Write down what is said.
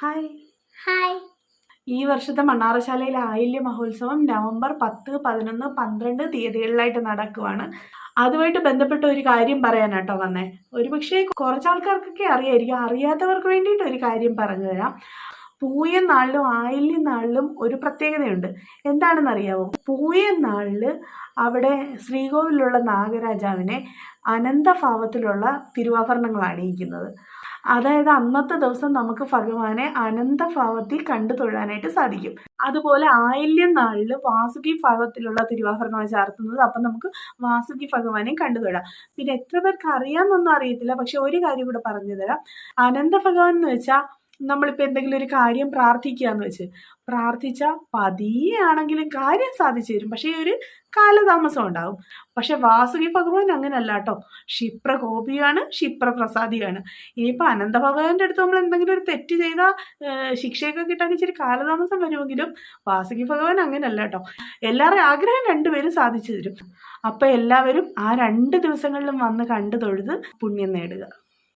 Hi hi ഈ വർഷത്തെ മണ്ണാറശാലയിലെ ആയില്യ മഹോത്സവം നവംബർ പത്ത് പതിനൊന്ന് പന്ത്രണ്ട് തീയതികളിലായിട്ട് നടക്കുവാണ്. അതുമായിട്ട് ബന്ധപ്പെട്ട ഒരു കാര്യം പറയാനാട്ടോ വന്നേ. ഒരുപക്ഷെ കുറച്ച് ആൾക്കാർക്കൊക്കെ അറിയായിരിക്കും. അറിയാത്തവർക്ക് വേണ്ടിയിട്ട് ഒരു കാര്യം പറഞ്ഞു തരാം. പൂയ നാളിലും ആയില്യ നാളിലും ഒരു പ്രത്യേകതയുണ്ട്. എന്താണെന്ന് അറിയാമോ പൂയം നാളിൽ അവിടെ ശ്രീകോവിലുള്ള നാഗരാജാവിനെ അനന്തഭാവത്തിലുള്ള തിരുവാഭരണങ്ങൾ അണിയിക്കുന്നത് അതായത് അന്നത്തെ ദിവസം നമുക്ക് ഭഗവാനെ അനന്തഭാവത്തിൽ കണ്ടു തൊഴാനായിട്ട് സാധിക്കും. അതുപോലെ ആയില്യം നാളിൽ വാസുകി ഭാവത്തിലുള്ള തിരുവാഭരണം ചാർത്തുന്നത്. അപ്പം നമുക്ക് വാസുകി ഭഗവാനെ കണ്ടു തൊഴാം. പിന്നെ എത്ര പേർക്ക് അറിയാമെന്നൊന്നും അറിയത്തില്ല. പക്ഷെ ഒരു കാര്യം കൂടെ പറഞ്ഞു തരാം. അനന്ത ഭഗവാൻ എന്ന് വെച്ചാൽ നമ്മളിപ്പോൾ എന്തെങ്കിലും ഒരു കാര്യം പ്രാർത്ഥിക്കുക എന്ന് വെച്ച് പ്രാർത്ഥിച്ച പതിയെ ആണെങ്കിലും കാര്യം സാധിച്ചു തരും. പക്ഷേ ഒരു കാലതാമസം ഉണ്ടാകും പക്ഷെ വാസുകി ഭഗവാൻ അങ്ങനല്ല കേട്ടോ. ക്ഷിപ്രകോപിയാണ് ക്ഷിപ്രപ്രസാദിയാണ്. ഇനിയിപ്പോൾ അനന്ത ഭഗവാന്റെ അടുത്ത് നമ്മൾ എന്തെങ്കിലും ഒരു തെറ്റ് ചെയ്താൽ ശിക്ഷയൊക്കെ കിട്ടാൻ ഇച്ചിരി കാലതാമസം വരുമെങ്കിലും വാസുകി ഭഗവാൻ അങ്ങനല്ല കേട്ടോ. എല്ലാവരുടെയും ആഗ്രഹം രണ്ടുപേരും സാധിച്ചു തരും. അപ്പം എല്ലാവരും ആ രണ്ട് ദിവസങ്ങളിലും വന്ന് കണ്ടു തൊഴുത് പുണ്യം നേടുക.